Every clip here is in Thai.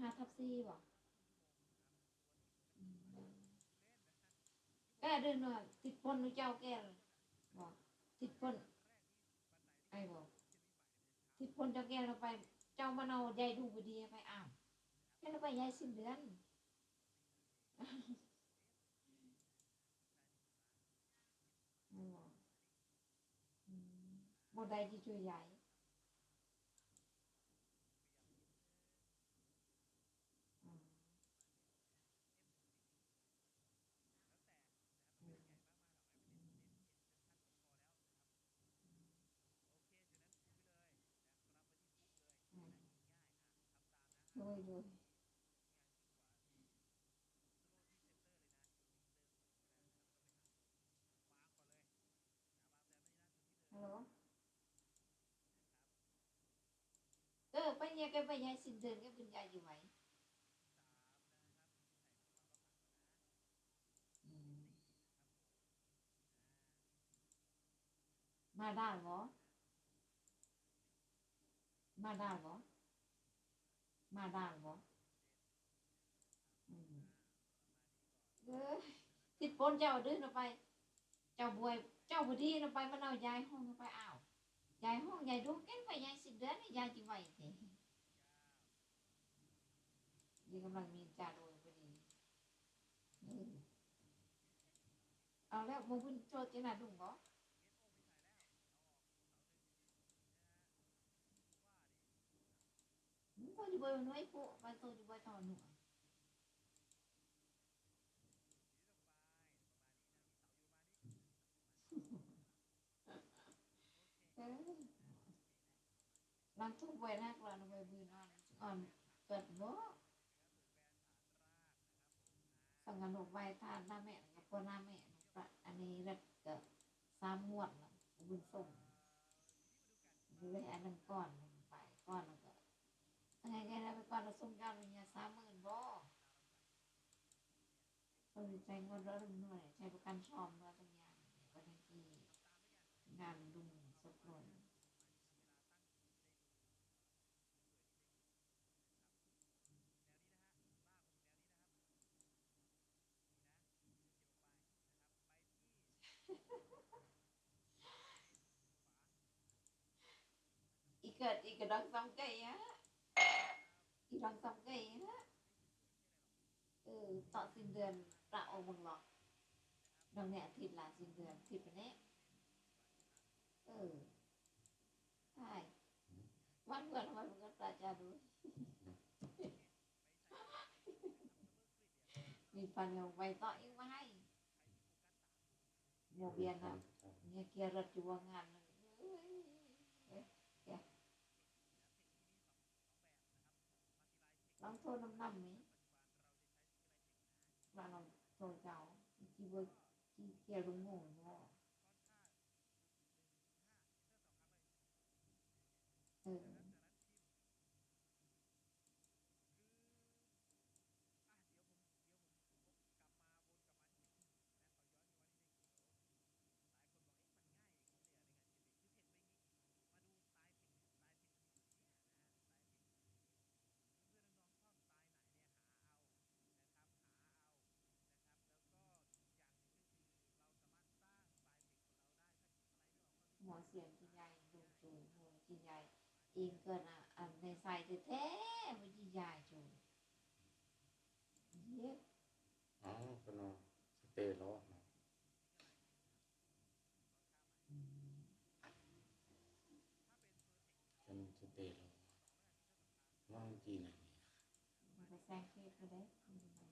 ห้าทับสี่บ่อืมแกเดินว่าติดพนเจ้าแกเลยบ่ติดพนไอ้บ่ติดพนเจ้าแก่เราไป เจ้ามันเอายายดูบดีไปอ้าวแค่เราไปยายสิ้นเดือนไม่บอกอืมบ่ได้ที่ช่วยยายอืมอืมอืม โดยโดยฮัลโหล เออปเนี่ยแกไปยาสินเดือนแกป็นยาอยู่ไหมมมาได้เหรอมาได้เหรอ มาได้เหรออืมเออติดปนเจ้าดินออกไป เจ้าบวย เจ้าบดีออกไปมันเอายายห้องออกไปอ้าวยายห้องยายดวงแก้นไปยายสิบเดือนยายจีไหวเถอะนี่กำลังมีจ่าโดยพอดีเอาแล้วมึงเพิ่งโจทย์จะน่าดุงเหรอ มึงพอจะบวยมันไว้ปุ๊ไปโตจะบวยต่อหนูเออลังทุกบวยนักลังบวยบืนอ่อนอ่อนเกิดบ่สังกันหนกใบทานหน้าแม่กับพ่อหน้าแม่ปะอันนี้รัดเกิดสามงวดแล้วบุญส่งดูเลอันนั้นก่อนหนึ่งไปก่อน แล้วก็ยังไงกันแล้ไปก่นเราส่งเจ้าเลยเนี่ยสามหมื่นบ่เราใจเงินเราหน่วยใช้ประกันชอมเราตั้งอย่างก็ได้ที่งานลุงสดหน่วยอีกเกิดอีกระดองซ้ำไก่ฮะ อีดองซ้ำไก่ฮะเออต่อสิ้นเดือนประโอมึงหรอกดองเนี่ยอาทิตย์ละสิ้นเดือนอาทิตย์ไปเนี้ยเออใช่วันเมื่อทำไมมึงก็ตาจาดูมีฟันเอาไว้ต่ออีกมาให้โมเบียนนะเนี่ยเกียร์รถอยู่ว่างานนั่นเอ้ยเอ๊ะแก ลองโทษน้ำน้ำไหมว่าเราโทษเจ้าที่ว่าที่เกียร์ลุงโง่เนาะเออ หมอเสียงกินยายดูจูหัวกินยายเองเกินอะอันในใส่แท้ๆไม่กินยายจูเย้อ๋อก็นอนสเตย์ล้อนะเป็นสเตย์ล้อว่ามันจีไหนเนี่ยมันไปแซงเคสก็ได้มันอยู่ไหน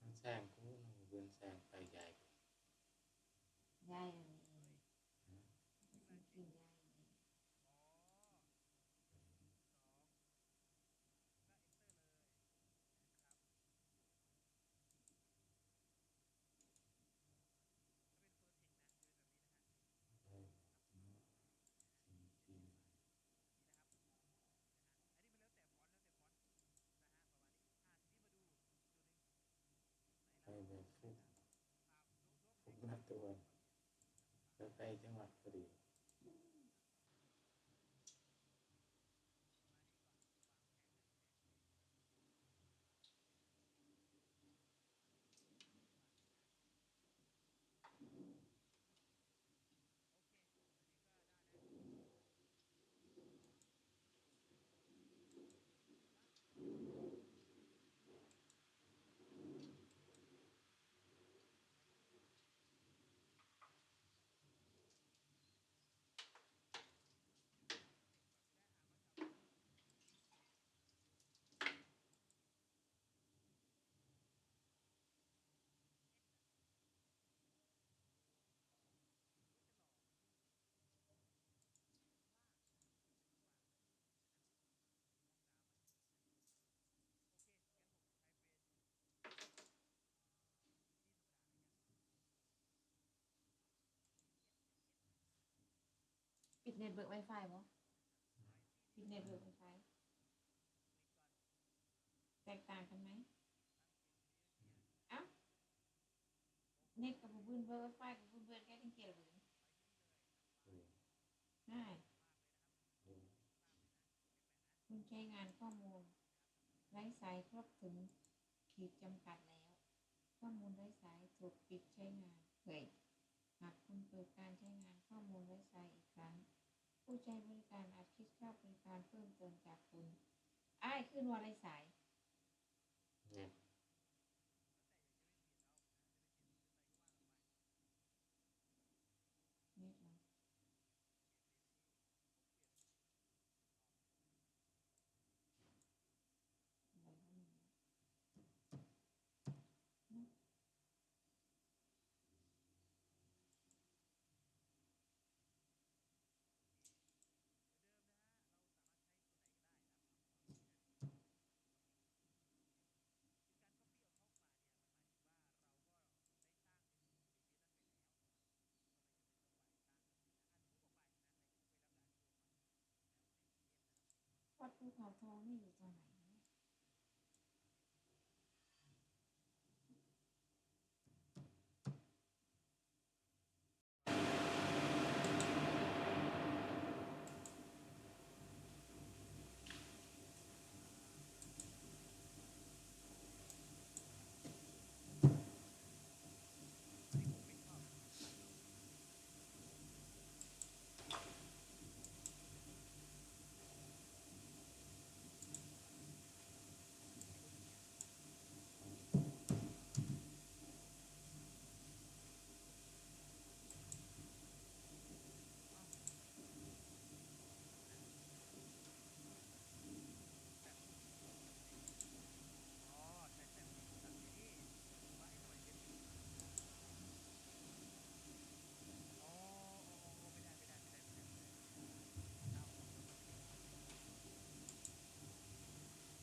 มันแซงกูนเบือนแซงไปใหญ่ยายอันนี้มันกินยายอันนี้ เออเนาะสี่ปีใหม่ไปแบบฟุกฟุกหน้า ตัวแล้วไปจังหวัดพอดี เน็ตเบิร์กไวไฟบ่ปิดเน็ตเบิร์กไวไฟแตกต่างกันไหมเอ้าเน็ตกับบุญเบิร์กไวไฟกับบุญเบิร์กแค่ทั้งเกลียวเลยอืมง่ายอืมคุณใช้งานข้อมูลไร้สายครบถึงขีดจำกัดแล้ว ข้อมูลไร้สายถูกปิดใช้งานเฮ้ยหากคุณเปิดการใช้งานข้อมูลไร้สายอีกครั้ง ผู้ใช้บริการอาจคิดค่าบริการเพิ่มเติมจากคุณ อ้ายขึ้นวาไรสาย เน็ตเหรออะไรวะเนี่ย วัดภูเขาทองนี่อยู่ตรงไหนเนี่ย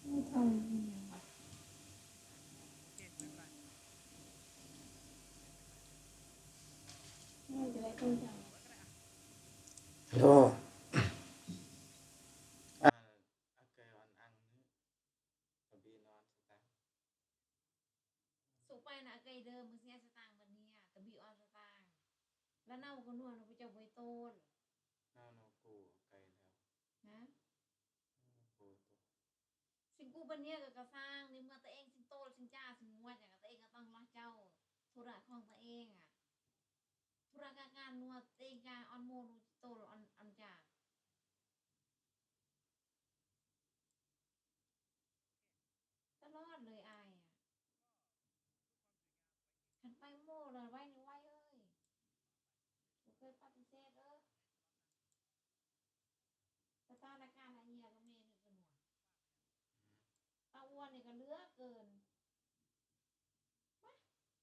ไม่ทำยังไงวะไม่จะได้ต้องจำ ฮัลโหลอ่าอาเกยวันอังนึกระบีนอนสตางค์ สุไปนะไกลเดิมมือเสียสตางค์วันนี้กระบี่ออนสตางค์ แล้วเน่าก็นวลเราไปเจ้าไว้ต้นน่าโนกูไกลแล้วนะกูตัวสิงกูบันเนี้ยก็กระสร้างในเมื่อตัวเองสิงโตสิงจ้าสิงงวดอย่างกับตัวเองก็ต้องรักเจ้าธุระของตัวเองอะธุระการงานนัวตัวเองการออนโมนูโตออนออนจ่าตลอดเลยอายอะขันไปโม่เลยไว้นี่ไว้เอ้ยบ่เคยปฏิเสธเออสถานการณ์อะไรเงี้ยก็เมนึกกันหนว ตาอ้วนนี่ก็ เหลือเกินมา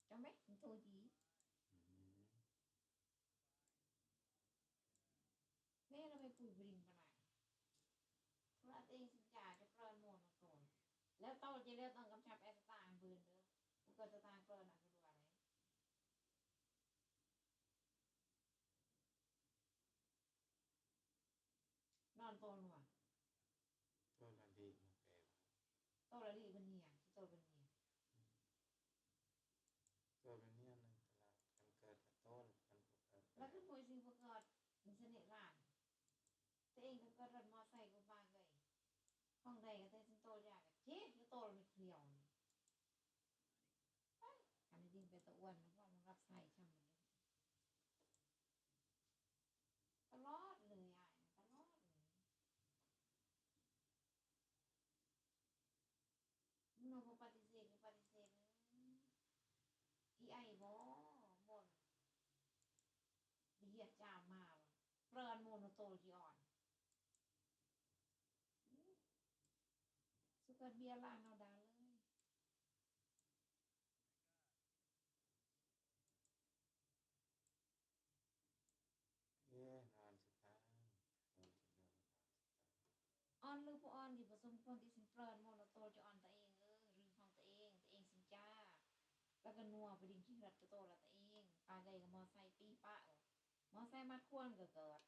จะไหมถึงโทรดีอืมแม่เราไปคุยบริงกันหน่อยเพราะตัวเองสิจ่าจะเปลินโมนมาก่อนแล้วเต้าจะเรียกต้องกำชับแอสตางค์เบิร์นเด้อกูก็จะตางค์เปลินอะคือดูอะไรนอนโตนหัว ตัวละดีมาแปลว่า โตละลีเป็นเหี่ยที่โตเป็นเหี่ย ตัวเป็นเนี่ยหนึงตลาดกันเกิดกับต้นกันก็เกิด แล้วก็มวยซิงประกอดมันเสน่ห์ร้าน ตัวเองก็เกิดรถมอไซค์กูบ้าเลยห้องใดก็ได้สิงโตยากเจ๊ก็โตไม่เคลียวไปอันนี้ดิ้งเป็นตะอ้วนนะว่ามันรับใส่ช่ำมันตลอดเลยอะตลอดเลยมึงเอาบ่ปฏิเสธก็ปฏิเสธอีไอ้บ่บ่นเหยียดจามมาเปลินโมโนโตจีอ่อน สุกัดเบียร์ล่างเอาดาเลยเย้นอนสตางค์นอนที่นอนอ่อนหรือบ่อ่อนที่ผสมควรที่สิงเปลินโมโนโตจะอ่อนตัวเองเออลืมของตัวเองตัวเองสิงจ้า แล้วก็นัวไปดิ้งขี้รัดกระโตละตัวเองปลาใหญ่กับมอไซค์ปีปะว่ะมอไซค์มัดควนก็เกิด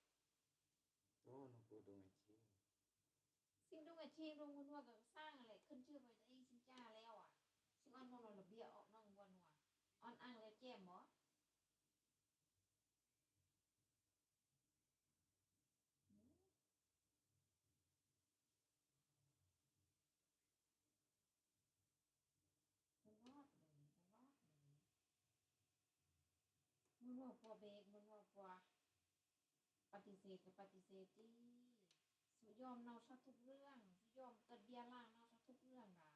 สิ่งทุกอาชีพลงมันว่าก็สร้างอะไรขึ้นชื่อไปตัวเองสินจ้าแล้วอะซึ่งออนพวกเราระเบียออกน้องวันว่าออนอ้างแล้วแจ่มบ่ตลอดเลยตลอดเลยมันว่าพอเบรกมันว่าพอปฏิเสธกับปฏิเสธที่ ยอมเนาซะทุกเรื่อง ยอมเกิดเบียร์ล่างเนาซะทุกเรื่องอะ